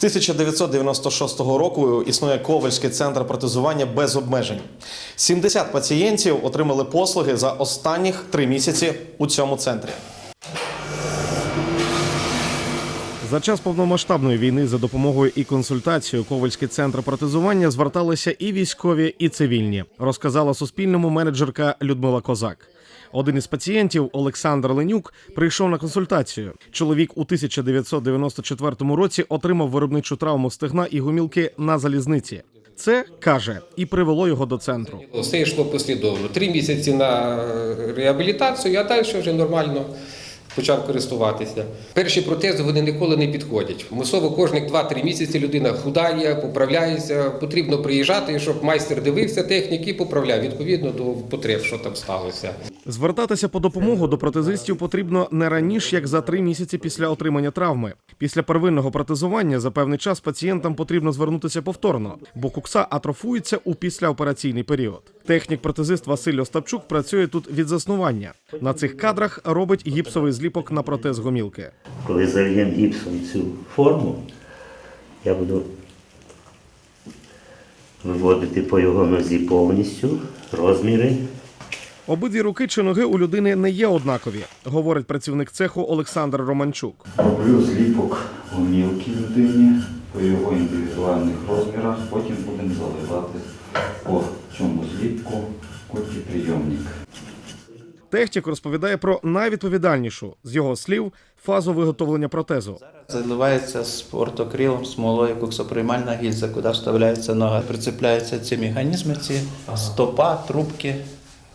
З 1996 року існує Ковальський центр протезування без обмежень. 70 пацієнтів отримали послуги за останніх три місяці у цьому центрі. За час повномасштабної війни за допомогою і консультацією Ковальський центр протезування зверталися і військові, і цивільні, розказала Суспільному менеджерка Людмила Козак. Один із пацієнтів, Олександр Ленюк, прийшов на консультацію. Чоловік у 1994 році отримав виробничу травму стегна і гумілки на залізниці. Це каже і привело його до центру. Все йшло послідовно. Три місяці на е, реабілітацію, а далі вже нормально почав користуватися. Перші протези вони ніколи не підходять. Мусово кожних 2-3 місяці людина худає, поправляється. Потрібно приїжджати, щоб майстер дивився техніки поправляв відповідно до потреб, що там сталося. Звертатися по допомогу до протезистів потрібно не раніше, як за три місяці після отримання травми. Після первинного протезування за певний час пацієнтам потрібно звернутися повторно, бо кукса атрофується у післяопераційний період. Технік протезист Василь Остапчук працює тут від заснування. На цих кадрах робить гіпсовий зліпок на протез гомілки. Коли зальємо гіпсом цю форму, я буду виводити по його нозі повністю розміри. Обидві руки чи ноги у людини не є однакові, говорить працівник цеху Олександр Романчук. Роблю зліпок гумілки людині по його індивідуальних розмірах, потім будемо заливати по цьому зліпку культіприйомник. Технік розповідає про найвідповідальнішу з його слів фазу виготовлення протезу. Заливається з ортокрилом, смолою, коксоприймальна гільза, куди вставляється нога. Прицепляються ці механізми, ці стопа, трубки,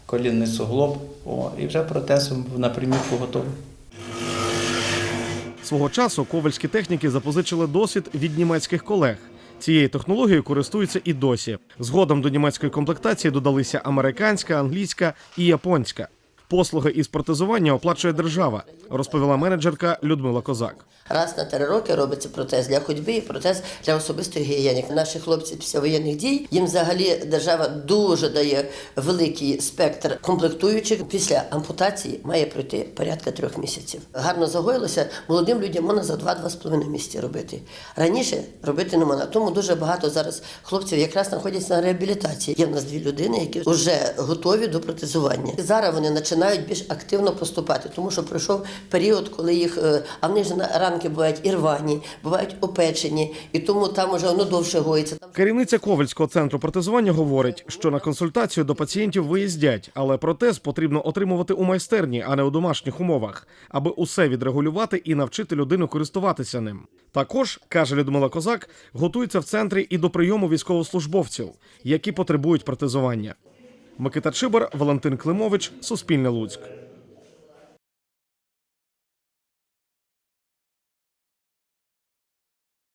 колінний суглоб. О, і вже протез на примірку готовий. Свого часу ковальські техніки запозичили досвід від німецьких колег. Цією технологією користуються і досі. Згодом до німецької комплектації додалися американська, англійська і японська. Послуги із протезування оплачує держава, розповіла менеджерка Людмила Козак. Раз на три роки робиться протез для ходьби і протез для особистої гігієни. Наші хлопці після воєнних дій їм взагалі держава дуже дає великий спектр комплектуючих. Після ампутації має пройти порядка трьох місяців. Гарно загоїлося. Молодим людям можна за два-два з половиною місяці робити. Раніше робити не можна. Тому дуже багато зараз хлопців якраз знаходяться на реабілітації. Є в нас дві людини, які вже готові до протезування. Зараз вони починають більш активно поступати, тому що пройшов період, коли їх е, а в них же на- ранки бувають і рвані, бувають опечені, і тому там уже воно довше гоїться. Керівниця Ковальського центру протезування говорить, що на консультацію до пацієнтів виїздять, але протез потрібно отримувати у майстерні, а не у домашніх умовах, аби усе відрегулювати і навчити людину користуватися ним. Також каже Людмила Козак, готується в центрі і до прийому військовослужбовців, які потребують протезування. Микита Чибар, Валентин Климович, Суспільне Луцьк.